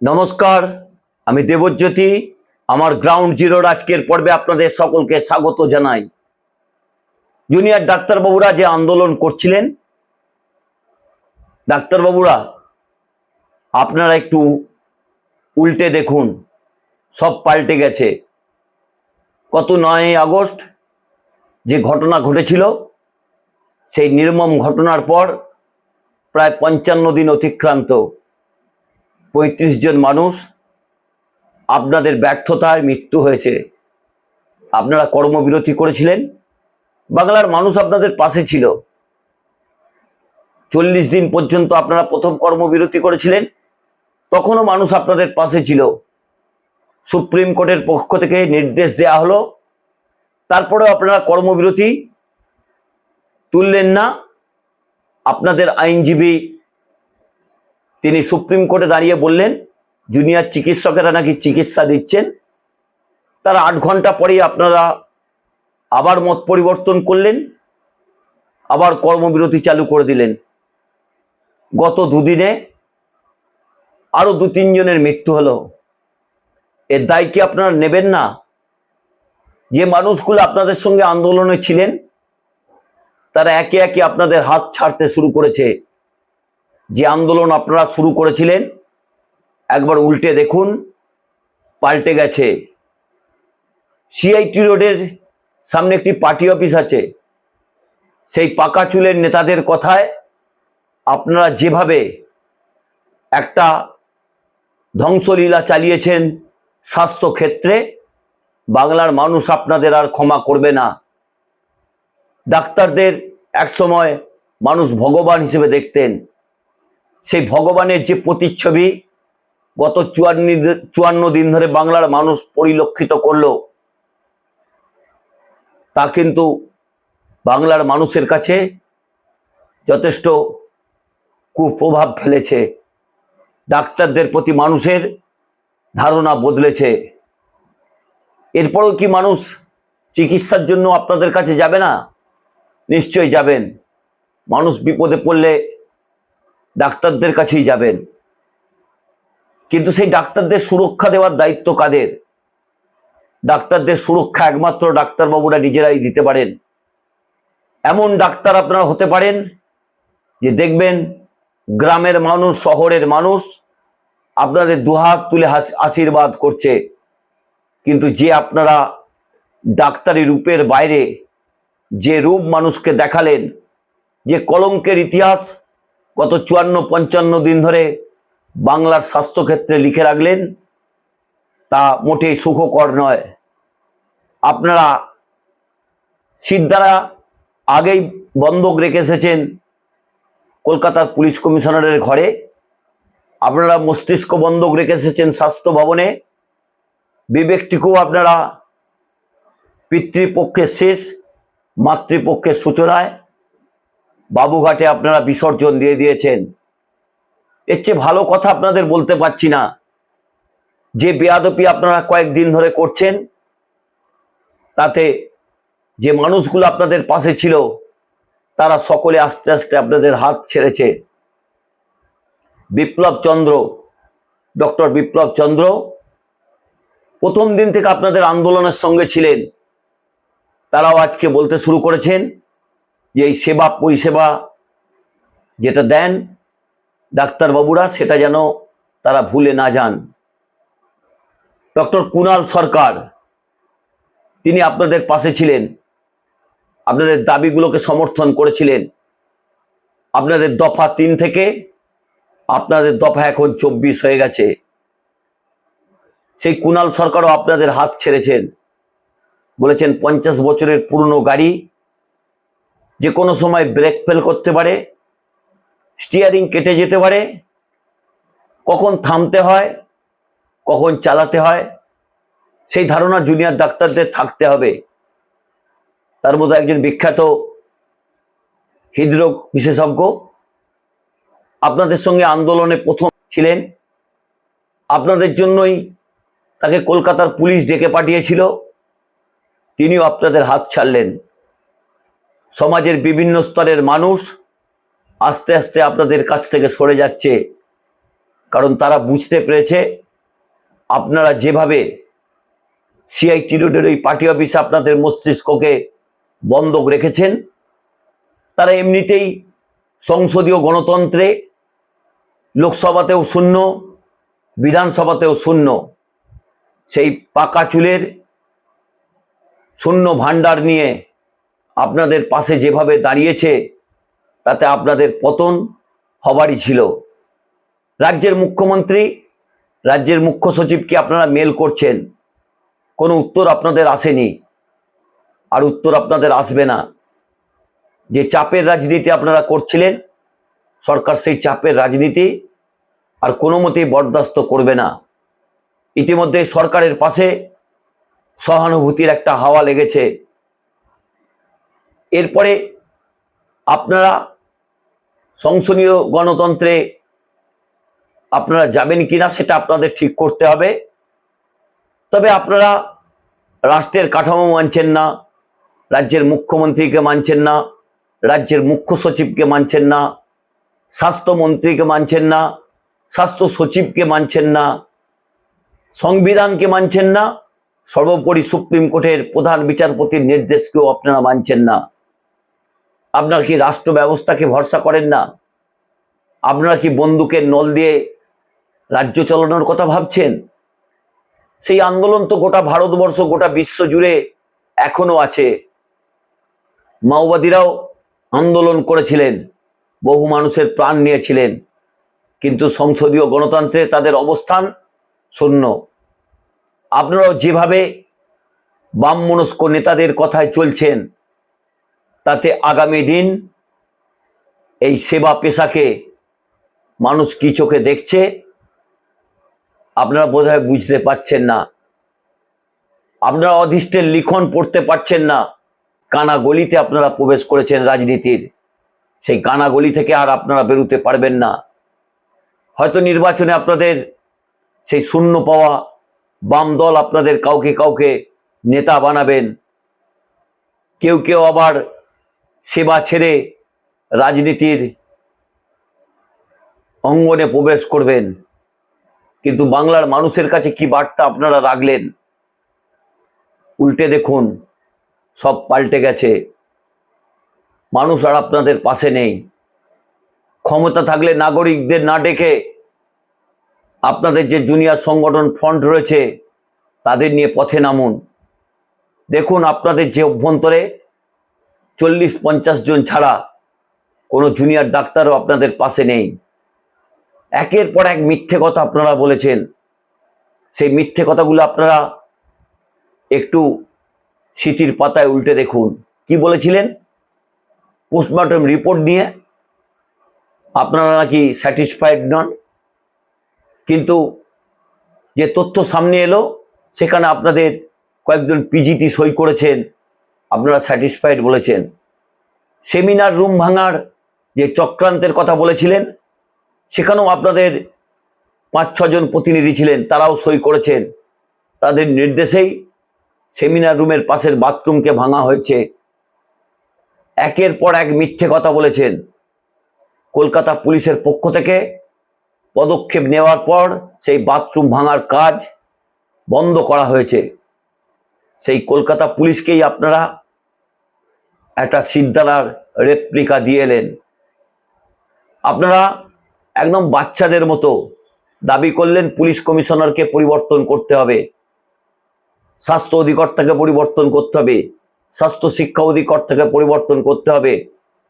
নমস্কার, আমি দেবজ্যোতি, আমার গ্রাউন্ড জিরোর আজকের পর্বে আপনাদের সকলকে স্বাগত জানাই। জুনিয়র ডাক্তারবাবুরা যে আন্দোলন করছিলেন, ডাক্তারবাবুরা, আপনারা একটু উল্টে দেখুন, সব পাল্টে গেছে। কত নয় আগস্ট যে ঘটনা ঘটেছিল, সেই নির্মম ঘটনার পর প্রায় পঞ্চান্ন দিন অতিক্রান্ত। পঁয়ত্রিশ জন মানুষ আপনাদের ব্যর্থতায় মৃত্যু হয়েছে। আপনারা কর্মবিরতি করেছিলেন। বাংলার মানুষ আপনাদের পাশে ছিল। চল্লিশ দিন পর্যন্ত আপনারা প্রথম কর্মবিরতি করেছিলেন। তখনও মানুষ আপনাদের পাশে ছিল। সুপ্রিম কোর্টের পক্ষ থেকে নির্দেশ দেওয়া হলো। তারপরেও আপনারা কর্মবিরতি তুললেন না। আপনাদের আইনজীবী তিনি সুপ্রিম কোর্টে দাঁড়িয়ে বললেন, জুনিয়র চিকিৎসকেরা নাকি চিকিৎসা দিচ্ছেন। তার আট ঘণ্টা পরেই আপনারা আবার মত পরিবর্তন করলেন, আবার কর্মবিরতি চালু করে দিলেন। গত দুদিনে আরও দু তিনজনের মৃত্যু হলো। এর দায় কি আপনারা নেবেন না? যে মানুষগুলো আপনাদের সঙ্গে আন্দোলনে ছিলেন, তারা একে একে আপনাদের হাত ছাড়তে শুরু করেছে। যে আন্দোলন আপনারা শুরু করেছিলেন, একবার উল্টে দেখুন, পাল্টে গেছে। সিআইটি রোডের সামনে একটি পার্টি অফিস আছে। সেই পাকা চুলের নেতাদের কথায় আপনারা যেভাবে একটা ধ্বংসলীলা চালিয়েছেন স্বাস্থ্য ক্ষেত্রে বাংলার মানুষ আপনাদের আর ক্ষমা করবে না। ডাক্তারদের একসময় মানুষ ভগবান হিসেবে দেখতেন। সেই ভগবানের যে প্রতিচ্ছবি গত চুয়ান্ন চুয়ান্ন দিন ধরে বাংলার মানুষ পরিলক্ষিত করল, তা কিন্তু বাংলার মানুষের কাছে যথেষ্ট কুপ্রভাব ফেলেছে। ডাক্তারদের প্রতি মানুষের ধারণা বদলেছে। এরপরেও কি মানুষ চিকিৎসার জন্য আপনাদের কাছে যাবে না? নিশ্চয়ই যাবেন। মানুষ বিপদে পড়লে ডাক্তারদের কাছেই যাবেন। কিন্তু সেই ডাক্তারদের সুরক্ষা দেওয়ার দায়িত্ব কাদের? ডাক্তারদের সুরক্ষা একমাত্র ডাক্তারবাবুরা নিজেরাই দিতে পারেন। এমন ডাক্তার আপনারা হতে পারেন যে দেখবেন গ্রামের মানুষ, শহরের মানুষ আপনাদের দুহাত তুলে আশীর্বাদ করছে। কিন্তু যে আপনারা ডাক্তারি রূপের বাইরে যে রূপ মানুষকে দেখালেন, যে কলঙ্কের ইতিহাস গত চুয়ান্ন, পঞ্চান্ন দিন ধরে বাংলার স্বাস্থ্যক্ষেত্রে লিখে রাখলেন, তা মোটেই সুখকর নয়। আপনারা সিদ্ধারা আগেই বন্ধক রেখে এসেছেন কলকাতার পুলিশ কমিশনারের ঘরে। আপনারা মস্তিষ্ক বন্ধক রেখে এসেছেন স্বাস্থ্য ভবনে। বিবেকটিকেও আপনারা পিতৃপক্ষের শেষ, মাতৃপক্ষের সূচনায়। বাবুঘাটে আপনারা বিসর্জন দিয়ে দিয়েছেন। এর চেয়ে ভালো কথা আপনাদের বলতে পারছি না। যে বেয়াদপি আপনারা কয়েকদিন ধরে করছেন, তাতে যে মানুষগুলো আপনাদের পাশে ছিল, তারা সকলে আস্তে আস্তে আপনাদের হাত ছেড়েছে। বিপ্লব চন্দ্র, ডক্টর বিপ্লব চন্দ্র প্রথম দিন থেকে আপনাদের আন্দোলনের সঙ্গে ছিলেন। তারাও আজকে বলতে শুরু করেছেন যে এই সেবা পরিষেবা যেটা দেন ডাক্তারবাবুরা, সেটা যেন তারা ভুলে না যান। ডক্টর কুণাল সরকার, তিনি আপনাদের পাশে ছিলেন, আপনাদের দাবিগুলোকে সমর্থন করেছিলেন। আপনাদের দফা তিন থেকে আপনাদের দফা এখন চব্বিশ হয়ে গেছে। সেই কুণাল সরকারও আপনাদের হাত ছেড়েছেন। বলেছেন, পঞ্চাশ বছরের পুরনো গাড়ি যে কোনো সময় ব্রেক ফেল করতে পারে স্টিয়ারিং কেটে যেতে পারে, কখন থামতে হয়, কখন চালাতে হয়, সেই ধারণা জুনিয়র ডাক্তারদের থাকতে হবে। তার মধ্যে একজন বিখ্যাত হৃদরোগ বিশেষজ্ঞ, আপনাদের সঙ্গে আন্দোলনে প্রথম ছিলেন। আপনাদের জন্যই তাকে কলকাতার পুলিশ ডেকে পাঠিয়েছিল। তিনিও আপনাদের হাত ছাড়লেন। সমাজের বিভিন্ন স্তরের মানুষ আস্তে আস্তে আপনাদের কাছ থেকে সরে যাচ্ছে। কারণ তারা বুঝতে পেরেছে, আপনারা যেভাবে সিআইটি রোডের ওই পার্টি অফিসে আপনাদের মস্তিষ্ককে বন্ধক রেখেছেন, তারা এমনিতেই সংসদীয় গণতন্ত্রে, লোকসভাতেও শূন্য, বিধানসভাতেও শূন্য। সেই পাকা চুলের শূন্য ভাণ্ডার নিয়ে আপনাদের পাশে যেভাবে দাঁড়িয়েছে, তাতে আপনাদের পতন হবারই ছিল। রাজ্যের মুখ্যমন্ত্রী, রাজ্যের মুখ্য সচিবকে আপনারা মেল করছেন। কোনো উত্তর আপনাদের আসেনি। আর উত্তর আপনাদের আসবে না। যে চাপের রাজনীতি আপনারা করছিলেন, সরকার সেই চাপের রাজনীতি আর কোনো মতেই বরদাস্ত করবে না। ইতিমধ্যে সরকারের পাশে সহানুভূতির একটা হাওয়া লেগেছে। এরপরে আপনারা সংসদীয় গণতন্ত্রে আপনারা যাবেন কিনা সেটা আপনাদের ঠিক করতে হবে। তবে আপনারা রাষ্ট্রের কাঠামো মানছেন না, রাজ্যের মুখ্যমন্ত্রীকে মানছেন না, রাজ্যের মুখ্য সচিবকে মানছেন না স্বাস্থ্যমন্ত্রীকে মানছেন না, স্বাস্থ্য সচিবকে মানছেন না, সংবিধানকে মানছেন না, সর্বোপরি সুপ্রিম কোর্টের প্রধান বিচারপতির নির্দেশকেও আপনারা মানছেন না। আপনারা কি রাষ্ট্র ব্যবস্থাকে ভরসা করেন না? আপনারা কি বন্দুকের নল দিয়ে রাজ্য চালানোর কথা ভাবছেন? সেই আন্দোলন তো গোটা ভারতবর্ষ, গোটা বিশ্ব জুড়ে এখনও আছে। মাওবাদীরাও আন্দোলন করেছিলেন, বহু মানুষের প্রাণ নিয়েছিলেন, কিন্তু সংসদীয় গণতন্ত্রে তাদের অবস্থান শূন্য। আপনারাও যেভাবে বাম মনস্ক নেতাদের কথায় চলছেন তাতে আগামী দিন এই সেবা পেশাকে মানুষ কি চোখে দেখছে, আপনারা বোধহয় বুঝতে পারছেন না। আপনারা অধিষ্ঠের লিখন পড়তে পারছেন না। কানা গলিতে আপনারা প্রবেশ করেছেন রাজনীতির। সেই কানা গলি থেকে আর আপনারা বেরোতে পারবেন না। হয়তো নির্বাচনে আপনাদের সেই শূন্য পাওয়া বাম দল আপনাদের কাউকে কাউকে নেতা বানাবেন। কেউ কেউ আবার সেবা ছেড়ে রাজনীতির অঙ্গনে প্রবেশ করবেন। কিন্তু বাংলার মানুষের কাছে কি বার্তা আপনারা রাখলেন? উল্টে দেখুন, সব পাল্টে গেছে। মানুষ আর আপনাদের পাশে নেই। ক্ষমতা থাকলে নাগরিকদের না ডেকে আপনাদের যে জুনিয়র সংগঠন ফ্রন্ট রয়েছে, তাদের নিয়ে পথে নামুন। দেখুন আপনাদের যে অভ্যন্তরে চল্লিশ, পঞ্চাশ জন ছাড়া কোনো জুনিয়র ডাক্তারও আপনাদের পাশে নেই। একের পর এক মিথ্যে কথা আপনারা বলেছেন। সেই মিথ্যে কথাগুলো আপনারা একটু স্মৃতির পাতায় উল্টে দেখুন। কি বলেছিলেন? পোস্টমর্টম রিপোর্ট নিয়ে আপনারা নাকি স্যাটিসফাইড নন। কিন্তু যে তথ্য সামনে এলো, সেখানে আপনাদের কয়েকজন পিজিটি সই করেছেন। আপনারা স্যাটিসফাইড বলেছেন। সেমিনার রুম ভাঙার যে চক্রান্তের কথা বলেছিলেন, সেখানেও আপনাদের পাঁচ ছজন প্রতিনিধি ছিলেন, তারাও সই করেছেন। তাদের নির্দেশেই সেমিনার রুমের পাশের বাথরুমকে ভাঙা হয়েছে। একের পর এক মিথ্যে কথা বলেছেন। কলকাতা পুলিশের পক্ষ থেকে পদক্ষেপ নেওয়ার পর সেই বাথরুম ভাঙার কাজ বন্ধ করা হয়েছে। সেই কলকাতা পুলিশকেই আপনারা একটা সিদ্ধারার রেপ্লিকা দিয়ে এলেন। আপনারা একদম বাচ্চাদের মতো দাবি করলেন পুলিশ কমিশনারকে পরিবর্তন করতে হবে, স্বাস্থ্য অধিকর্তাকে পরিবর্তন করতে হবে, স্বাস্থ্য শিক্ষা অধিকর্তাকে পরিবর্তন করতে হবে,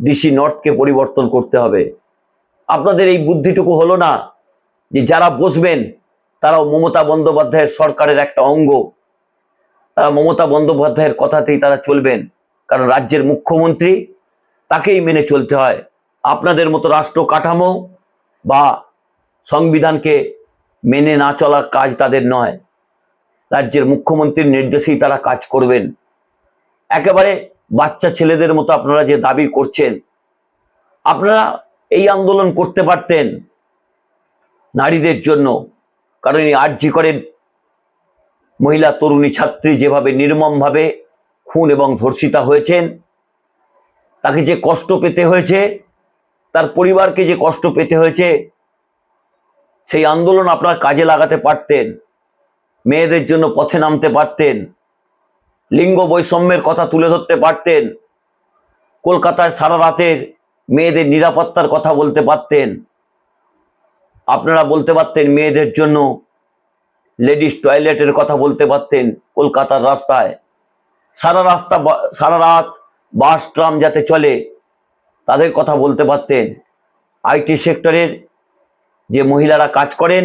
ডিসি নর্থকে পরিবর্তন করতে হবে। আপনাদের এই বুদ্ধিটুকু হলো না যে যারা বসবেন, তারাও মমতা বন্দ্যোপাধ্যায়ের সরকারের একটা অঙ্গ, তারা মমতা বন্দ্যোপাধ্যায়ের কথাতেই তারা চলবেন। কারণ রাজ্যের মুখ্যমন্ত্রী তাকেই মেনে চলতে হয়। আপনাদের মতো রাষ্ট্র কাঠামো বা সংবিধানকে মেনে না চলার কাজ তাদের নয়। রাজ্যের মুখ্যমন্ত্রীর নির্দেশেই তারা কাজ করবেন। একেবারে বাচ্চা ছেলেদের মতো আপনারা যে দাবি করছেন, আপনারা এই আন্দোলন করতে পারতেন নারীদের জন্য। কারণ এই আর্জি করেন মহিলা, তরুণী, ছাত্রী যেভাবে নির্মমভাবে খুন এবং ধর্ষিতা হয়েছেন, তাকে যে কষ্ট পেতে হয়েছে, তার পরিবারকে যে কষ্ট পেতে হয়েছে, সেই আন্দোলন আপনার কাজে লাগাতে পারতেন, মেয়েদের জন্য পথে নামতে পারতেন, লিঙ্গ বৈষম্যের কথা তুলে ধরতে পারতেন কলকাতায় সারা রাতের মেয়েদের নিরাপত্তার কথা বলতে পারতেন, আপনারা বলতে পারতেন মেয়েদের জন্য লেডিস টয়লেটের কথা বলতে পারতেন কলকাতার রাস্তায়। সারা রাস্তা সারা রাত বাস, ট্রাম যাতে চলে, তাদের কথা বলতে পারতেন। আইটি সেক্টরের যে মহিলারা কাজ করেন,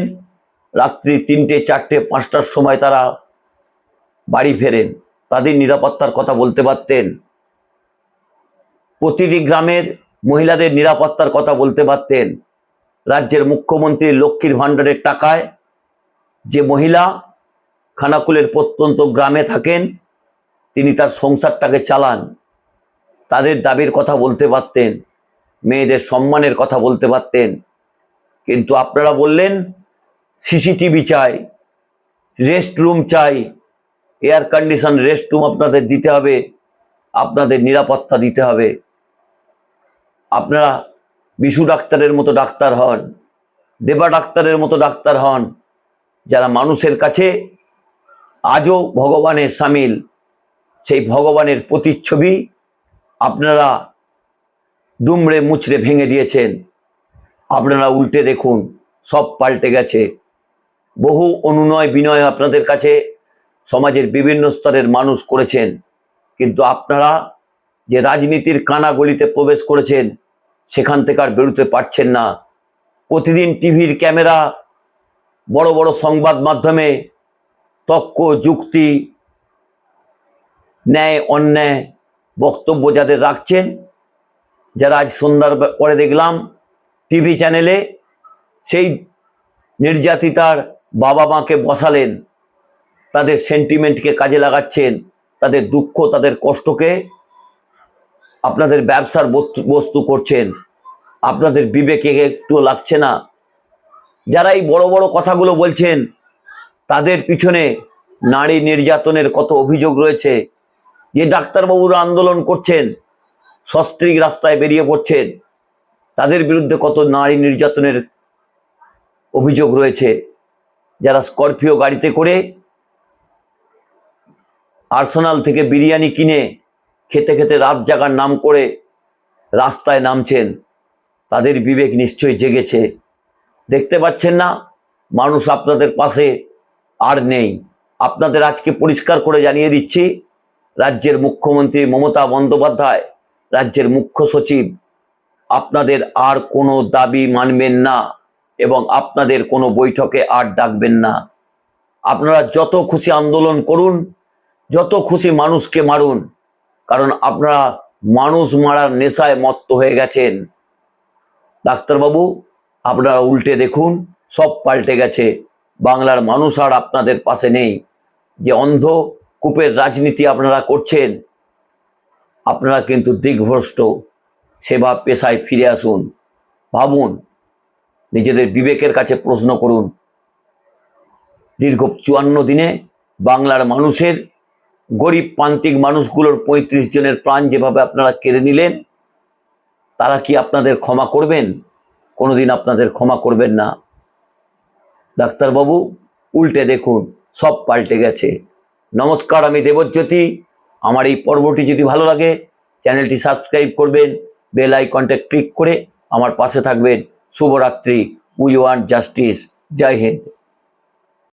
রাত্রি তিনটে, চারটে, পাঁচটার সময় তারা বাড়ি ফেরেন। তাদের নিরাপত্তার কথা বলতে পারতেন। প্রতিটি গ্রামের মহিলাদের নিরাপত্তার কথা বলতে পারতেন। রাজ্যের মুখ্যমন্ত্রী লক্ষ্মীর ভাণ্ডারের টাকায় যে মহিলা খানাকুলের প্রত্যন্ত গ্রামে থাকেন তিনি তার সংসারটাকে চালান। তাদের দাবির কথা বলতে পারতেন, মেয়েদের সম্মানের কথা বলতে পারতেন। কিন্তু আপনারা বললেন, সিসিটিভি চাই রেস্ট রুম চাই, এয়ার কন্ডিশন রেস্ট রুম আপনাদের দিতে হবে, আপনাদের নিরাপত্তা দিতে হবে। আপনারা বিশু ডাক্তারের মতো ডাক্তার হন, দেবা ডাক্তারের মতো ডাক্তার হন, যারা মানুষের কাছে আজও ভগবানের সামিল। সেই ভগবানের প্রতিচ্ছবি আপনারা দুমড়ে মুচড়ে ভেঙে দিয়েছেন। আপনারা উল্টে দেখুন, সব পাল্টে গেছে। বহু অনুনয় বিনয় আপনাদের কাছে সমাজের বিভিন্ন স্তরের মানুষ করেছেন। কিন্তু আপনারা যে রাজনীতির কানাগলিতে প্রবেশ করেছেন, সেখান থেকে আর বেরোতে পারছেন না। প্রতিদিন টিভির ক্যামেরা, বড় বড় সংবাদ মাধ্যমে তক্ক, যুক্তি ন্যায় অন্যায় বক্তব্য যাদের রাখছেন, যারা আজ সন্ধ্যার পরে দেখলাম টিভি চ্যানেলে সেই নির্যাতিতার বাবা মাকে বসালেন, তাদের সেন্টিমেন্টকে কাজে লাগাচ্ছেন, তাদের দুঃখ, তাদের কষ্টকে আপনাদের ব্যবসার বস্তু- করছেন। আপনাদের বিবেকে একটু লাগছে না। যারা এই বড় বড় কথাগুলো বলছেন, তাদের পিছনে নারী নির্যাতনের কত অভিযোগ রয়েছে যে ডাক্তারবাবুরা আন্দোলন করছেন, সস্ত্রীক রাস্তায় বেরিয়ে পড়ছেন, তাদের বিরুদ্ধে কত নারী নির্যাতনের অভিযোগ রয়েছে, যারা স্করপিও গাড়িতে করে আর্সেনাল থেকে বিরিয়ানি কিনে খেতে খেতে রাত জাগার নাম করে রাস্তায় নামছেন, তাদের বিবেক নিশ্চয়ই জেগেছে। দেখতে পাচ্ছেন না, মানুষ আপনাদের পাশে আর নেই। আপনাদের আজকে পরিষ্কার করে জানিয়ে দিচ্ছি রাজ্যের মুখ্যমন্ত্রী মমতা বন্দ্যোপাধ্যায়, রাজ্যের মুখ্য সচিব, আপনাদের আর কোনো দাবি মানবেন না এবং আপনাদের কোনো বৈঠকে আর ডাকবেন না। আপনারা যত খুশি আন্দোলন করুন, যত খুশি মানুষকে মারুন, কারণ আপনারা মানুষ মারার নেশায় মত্ত হয়ে গেছেন। ডাক্তারবাবু, আপনারা উল্টে দেখুন, সব পাল্টে গেছে। বাংলার মানুষ আর আপনাদের পাশে নেই। যে অন্ধ কূপের রাজনীতি আপনারা করছেন, আপনারা কিন্তু দিগ্ভ্রষ্ট সেবা পেশায় ফিরে আসুন, ভাবুন, নিজেদের বিবেকের কাছে প্রশ্ন করুন। দীর্ঘ চুয়ান্ন দিনে বাংলার মানুষের, গরিব প্রান্তিক মানুষগুলোর পঁয়ত্রিশ জনের প্রাণ যেভাবে আপনারা কেড়ে নিলেন, তারা কি আপনাদের ক্ষমা করবেন? কোনোদিন আপনাদের ক্ষমা করবেন না। ডাক্তারবাবু, উল্টে দেখুন, সব পাল্টে গেছে। নমস্কার, আমি দেবজ্যোতি। আমার এই পর্বটি যদি ভালো লাগে, চ্যানেলটি সাবস্ক্রাইব করবেন, বেল আইকনটা ক্লিক করে আমার পাশে থাকবেন। শুভরাত্রি, we want justice. Jai Hind.